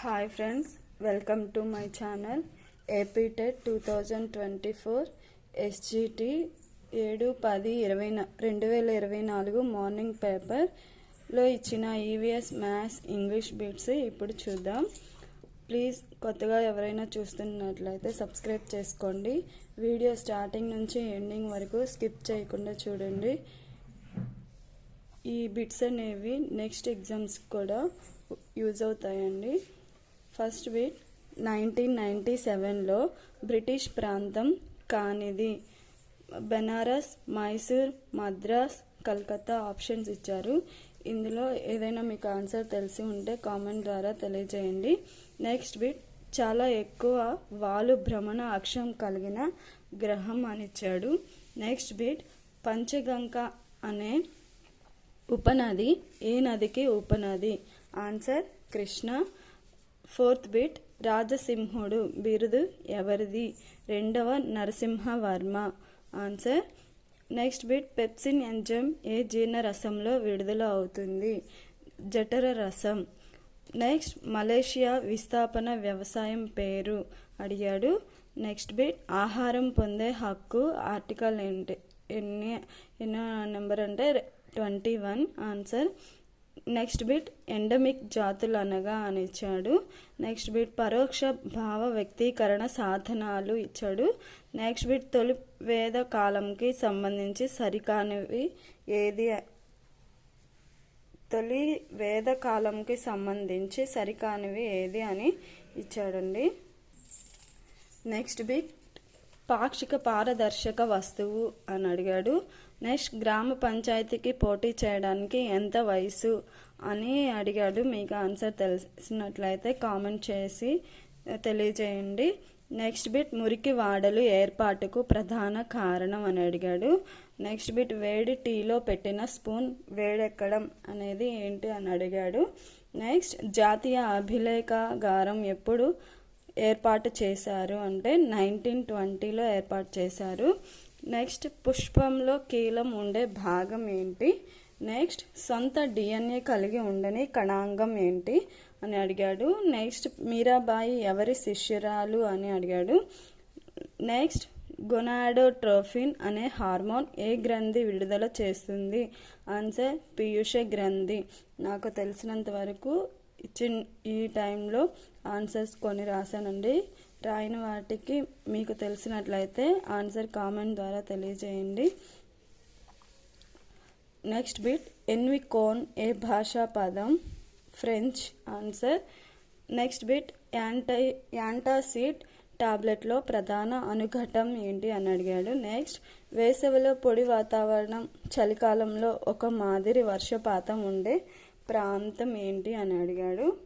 Hi friends welcome to my channel AP TET two thousand twenty four SGT ఏడు పది ఇరవై రెండు వేల ఇరవై నాలుగు మార్నింగ్ పేపర్లో ఇచ్చిన ఈవీఎస్ మ్యాథ్స్ ఇంగ్లీష్ బిట్స్ ఇప్పుడు చూద్దాం. ప్లీజ్ కొత్తగా ఎవరైనా చూస్తున్నట్లయితే సబ్స్క్రైబ్ చేసుకోండి. వీడియో స్టార్టింగ్ నుంచి ఎండింగ్ వరకు స్కిప్ చేయకుండా చూడండి. ఈ బిట్స్ అనేవి నెక్స్ట్ ఎగ్జామ్స్ కూడా యూజ్ అవుతాయండి. ఫస్ట్ బిట్ నైన్టీన్ నైంటీ సెవెన్లో బ్రిటిష్ ప్రాంతం కానిది. బెనారస్ మైసూర్ మద్రాస్ కల్కత్తా ఆప్షన్స్ ఇచ్చారు. ఇందులో ఏదైనా మీకు ఆన్సర్ తెలిసి ఉంటే కామెంట్ ద్వారా తెలియజేయండి. నెక్స్ట్ బిట్ చాలా ఎక్కువ వాలు భ్రమణ అక్షం కలిగిన గ్రహం అని ఇచ్చాడు. నెక్స్ట్ బిట్ పంచగంక అనే ఉపనది ఏ నదికి ఉపనది? ఆన్సర్ కృష్ణ. ఫోర్త్ బిట్ రాజసింహుడు. బిరుదు ఎవరిది? రెండవ Narasimhavarma. Answer next bit pepsin enzyme ఏ జీర్ణ రసంలో విడుదల అవుతుంది? జఠర రసం నెక్స్ట్ మలేషియా విస్థాపన వ్యవసాయం పేరు అడిగాడు. నెక్స్ట్ బిట్ ఆహారం పొందే హక్కు ఆర్టికల్ ఏంటి ఎన్ని ఎన్నో నెంబర్ అంటే twenty one. Answer next bit endemic జాతులు అనగా అని ఇచ్చాడు. నెక్స్ట్ బిట్ పరోక్ష భావ వ్యక్తీకరణ సాధనాలు ఇచ్చాడు. నెక్స్ట్ బిట్ తొలి వేద కాలంకి సంబంధించి సరికానివి ఏది? తొలి వేద కాలంకి సంబంధించి సరికానివి ఏది అని ఇచ్చాడండి. నెక్స్ట్ బిట్ పాక్షిక పారదర్శక వస్తువు అని అడిగాడు. నెక్స్ట్ గ్రామ పంచాయతీకి పోటీ చేయడానికి ఎంత వయసు? అని అడిగాడు. మీకు ఆన్సర్ తెలిసినట్లయితే కామెంట్ చేసి తెలియజేయండి. నెక్స్ట్ బిట్ మురికి వాడలు ఏర్పాటుకు ప్రధాన కారణం అని అడిగాడు. నెక్స్ట్ బిట్ వేడి టీలో పెట్టిన స్పూన్ వేడెక్కడం అనేది ఏంటి అని అడిగాడు. నెక్స్ట్ జాతీయ అభిలేఖాగారం ఎప్పుడు ఏర్పాటు చేశారు అంటే నైన్టీన్ ట్వంటీలో ఏర్పాటు చేశారు. నెక్స్ట్ పుష్పంలో కీలం ఉండే భాగం ఏంటి? నెక్స్ట్ సొంత డిఎన్ఏ కలిగి ఉండని కణాంగం ఏంటి? అని అడిగాడు. నెక్స్ట్ మీరాబాయి ఎవరి శిష్యురాలు అని అడిగాడు. నెక్స్ట్ గొనాడోట్రోఫిన్ అనే హార్మోన్ ఏ గ్రంథి విడుదల చేస్తుంది? ఆన్సర్ పీయూష గ్రంథి. నాకు తెలిసినంత వరకు ఇచ్చిన ఈ టైంలో ఆన్సర్స్ కొన్ని రాశానండి. రాయని వాటికి మీకు తెలిసినట్లయితే ఆన్సర్ కామెంట్ ద్వారా తెలియజేయండి. నెక్స్ట్ బిట్ ఎన్వికోన్ ఏ భాషా పదం ఫ్రెంచ్ ఆన్సర్. నెక్స్ట్ బిట్ యాంటై యాంటాసిడ్ టాబ్లెట్లో ప్రధాన అనుఘటం ఏంటి అని అడిగాడు. నెక్స్ట్ వేసవిలో పొడి వాతావరణం చలికాలంలో ఒక మాదిరి వర్షపాతం ఉండే ప్రాంతం ఏంటి అని అడిగాడు.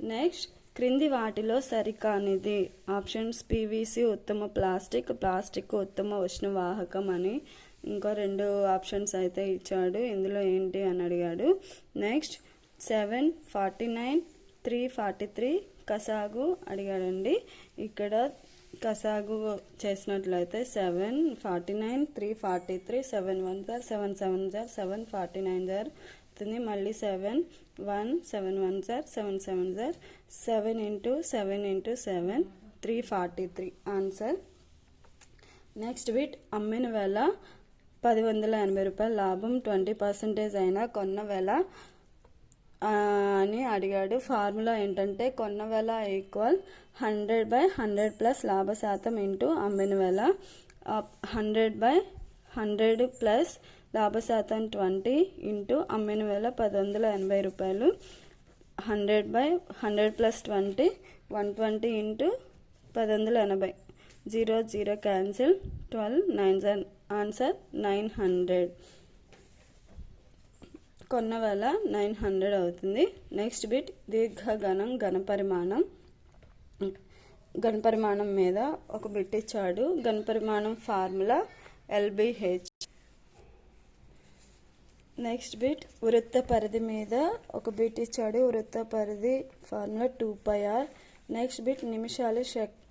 నెక్స్ట్ క్రింది వాటిలో సరికానిది. ఆప్షన్స్ పీవీసీ ఉత్తమ ప్లాస్టిక్ ప్లాస్టిక్ ఉత్తమ ఉష్ణవాహకం అని ఇంకా రెండు ఆప్షన్స్ అయితే ఇచ్చాడు. ఇందులో ఏంటి అని అడిగాడు. Next seven forty nine three forty three కసాగు అడిగాడండి. ఇక్కడ కసాగు చేసినట్లయితే seven forty nine three forty three seven one are seven seven are seven forty nine are వస్తుంది. మళ్ళీ seven one seven one are seven seven are seven into seven into seven three forty three. Answer. Next bit అమ్మిన వేళ పది వందల ఎనభై రూపాయల లాభం twenty percentage అయినా కొన్న వేళ అని అడిగాడు. ఫార్ములా ఏంటంటే కొన్న వేళ equal hundred by hundred plus లాభ శాతం ఇంటూ అమ్మిన వేళ హండ్రెడ్ బై హండ్రెడ్ ప్లస్ లాభశాతం ట్వంటీ ఇంటూ అమ్మిన వేల పది వందల ఎనభై రూపాయలు. Hundred by hundred plus twenty one twenty into పది వందల ఎనభై. Zero zero cancel twelve nine answer nine hundred. కొన్న వేళ నైన్ హండ్రెడ్ అవుతుంది. నెక్స్ట్ బిట్ దీర్ఘగణం ఘనపరిమాణం. ఘనపరిమాణం మీద ఒక బిట్ ఇచ్చాడు. ఘనపరిమాణం ఫార్ములా ఎల్బిహెచ్. నెక్స్ట్ బిట్ వృత్త పరిధి మీద ఒక బిట్ ఇచ్చాడు. వృత్త పరిధి formula two pi r next bit నిమిషాలు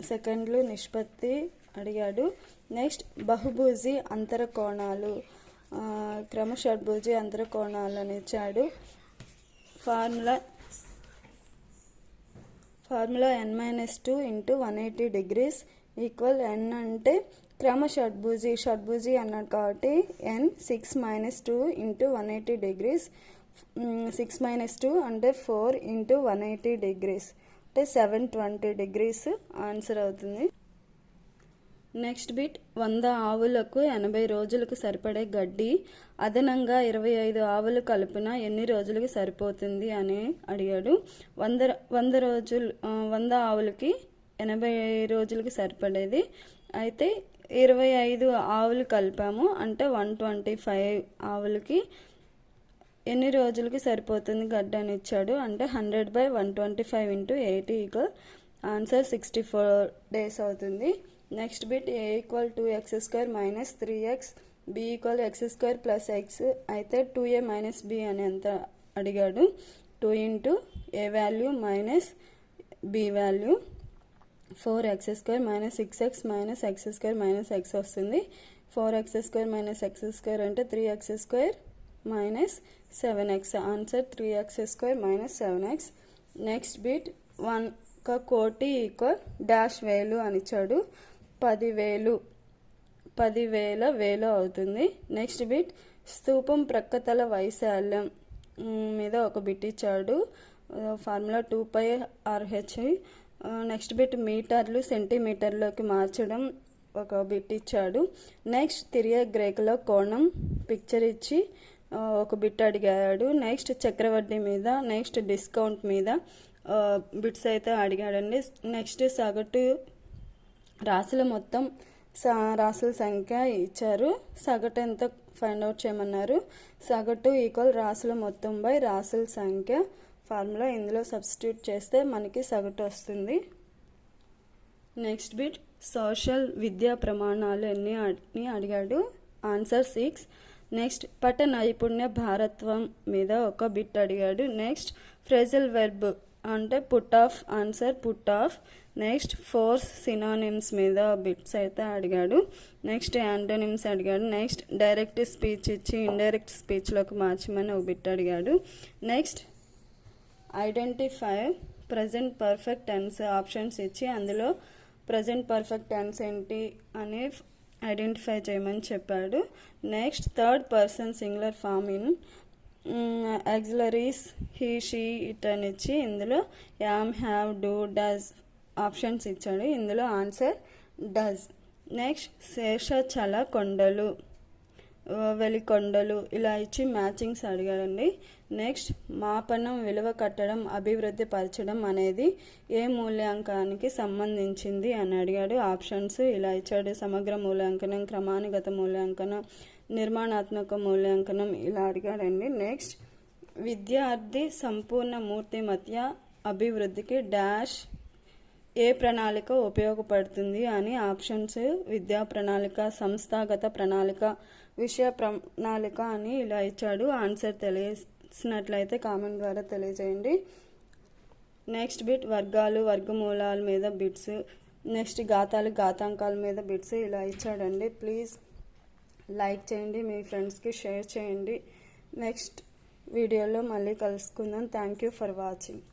సెకండ్లు నిష్పత్తి అడిగాడు. నెక్స్ట్ బహుభుజి అంతర కోణాలు. క్రమ షడ్భుజి అంతర అని ఇచ్చాడు. Formula formula n minus two into one eighty degrees equal n అంటే క్రమ షడ్భుజి షడ్భుజి అన్నాడు కాబట్టి n six minus two into one eighty degrees six minus two అంటే four into one eighty degrees అంటే సెవెన్ ట్వంటీ డిగ్రీస్ ఆన్సర్ అవుతుంది. Next bit వంద ఆవులకు ఎనభై రోజులకు సరిపడే గడ్డి అదనంగా ఇరవై ఐదు ఆవులు కలిపిన ఎన్ని రోజులకు సరిపోతుంది అని అడిగాడు. వంద వంద రోజులు వంద ఆవులకి ఎనభై రోజులకు సరిపడేది. అయితే ఇరవై ఐదు ఆవులు కలిపాము. అంటే వన్ ట్వంటీ ఫైవ్ ఆవులకి ఎన్ని రోజులకి సరిపోతుంది గడ్డ అని ఇచ్చాడు. అంటే hundred by one twenty five into eighty equal answer sixty four days అవుతుంది. Next bit a equal two x square minus three x b equal x square plus x అయితే టూ ఏ మైనస్ బి అని ఎంత అడిగాడు? Two into a value minus b value. Four x square minus six x minus x square minus x వస్తుంది. Four x square minus x square అంటే three x square minus seven x. Answer three x square minus seven x. Next bit one ఒక కోటి equal dash వేలు అని ఇచ్చాడు. పదివేలు పదివేల వేలు అవుతుంది. నెక్స్ట్ బిట్ స్థూపం ప్రక్కతల వైశాల్యం మీద ఒక బిట్ ఇచ్చాడు. Formula two pi r h next bit మీటర్లు సెంటీమీటర్లోకి మార్చడం ఒక బిట్ ఇచ్చాడు. నెక్స్ట్ తిరిగే గ్రేకులో కోణం పిక్చర్ ఇచ్చి ఒక బిట్ అడిగాడు. నెక్స్ట్ చక్రవడ్డీ మీద నెక్స్ట్ డిస్కౌంట్ మీద బిట్స్ అయితే అడిగాడండి. నెక్స్ట్ సగటు రాసుల మొత్తం సా- రాసుల సంఖ్య ఇచ్చారు. సగటు ఎంత? ఫైండ్ అవుట్ చేయమన్నారు. సగటు ఈక్వల్ రాసుల మొత్తం బై రాసుల సంఖ్య. ఫార్ములా ఇందులో సబ్స్టిట్యూట్ చేస్తే మనకి సగటు వస్తుంది. నెక్స్ట్ బిట్ సోషల్ విద్యా ప్రమాణాలు ఎన్ని అని అడిగాడు? Answer six. నెక్స్ట్ పట నైపుణ్య భారత్వం మీద ఒక బిట్ అడిగాడు. నెక్స్ట్ ఫ్రెజల్ వెర్బ్ అంటే put off answer put off. Next four synonyms మీద బిట్స్ అయితే అడిగాడు. నెక్స్ట్ యాంటోనిమ్స్ అడిగాడు. నెక్స్ట్ డైరెక్ట్ స్పీచ్ ఇచ్చి ఇండైరెక్ట్ స్పీచ్లోకి మార్చమని ఒక బిట్ అడిగాడు. Next identify present perfect tense options ఇచ్చి అందులో ప్రజెంట్ పర్ఫెక్ట్ టెన్స్ ఏంటి అని ఐడెంటిఫై చేయమని చెప్పాడు. Next third person singular form in auxiliaries he she it అని ఇచ్చి ఇందులో am have do does options ఇచ్చాడు. ఇందులో ఆన్సర్ డస్. నెక్స్ట్ శేషాచల కొండలు. వెలికొండలు ఇలా ఇచ్చి మ్యాచింగ్స్ అడిగాడండి నెక్స్ట్ మాపనం విలువ కట్టడం అభివృద్ధి పరచడం అనేది ఏ మూల్యాంకానికి సంబంధించింది అని అడిగాడు. ఆప్షన్స్ ఇలా ఇచ్చాడు. సమగ్ర మూల్యాంకనం క్రమానుగత మూల్యాంకనం నిర్మాణాత్మక మూల్యాంకనం ఇలా అడిగాడండి. నెక్స్ట్ విద్యార్థి సంపూర్ణ మూర్తిమత్య అభివృద్ధికి డాష్ ఏ ప్రణాళిక ఉపయోగపడుతుంది అని ఆప్షన్స్ విద్యా ప్రణాళిక సంస్థాగత ప్రణాళిక విషయ ప్రణాళిక అని ఇలా ఇచ్చాడు. ఆన్సర్ తెలిసినట్లయితే కామెంట్ ద్వారా తెలియజేయండి. నెక్స్ట్ బిట్ వర్గాలు వర్గమూలాల మీద బిట్స్. నెక్స్ట్ గాతాలు గాతాంకాల మీద బిట్స్ ఇలా ఇచ్చాడండి. ప్లీజ్ లైక్ చేయండి మీ ఫ్రెండ్స్కి షేర్ చేయండి. నెక్స్ట్ వీడియోలో మళ్ళీ కలుసుకుందాం. Thank you for watching.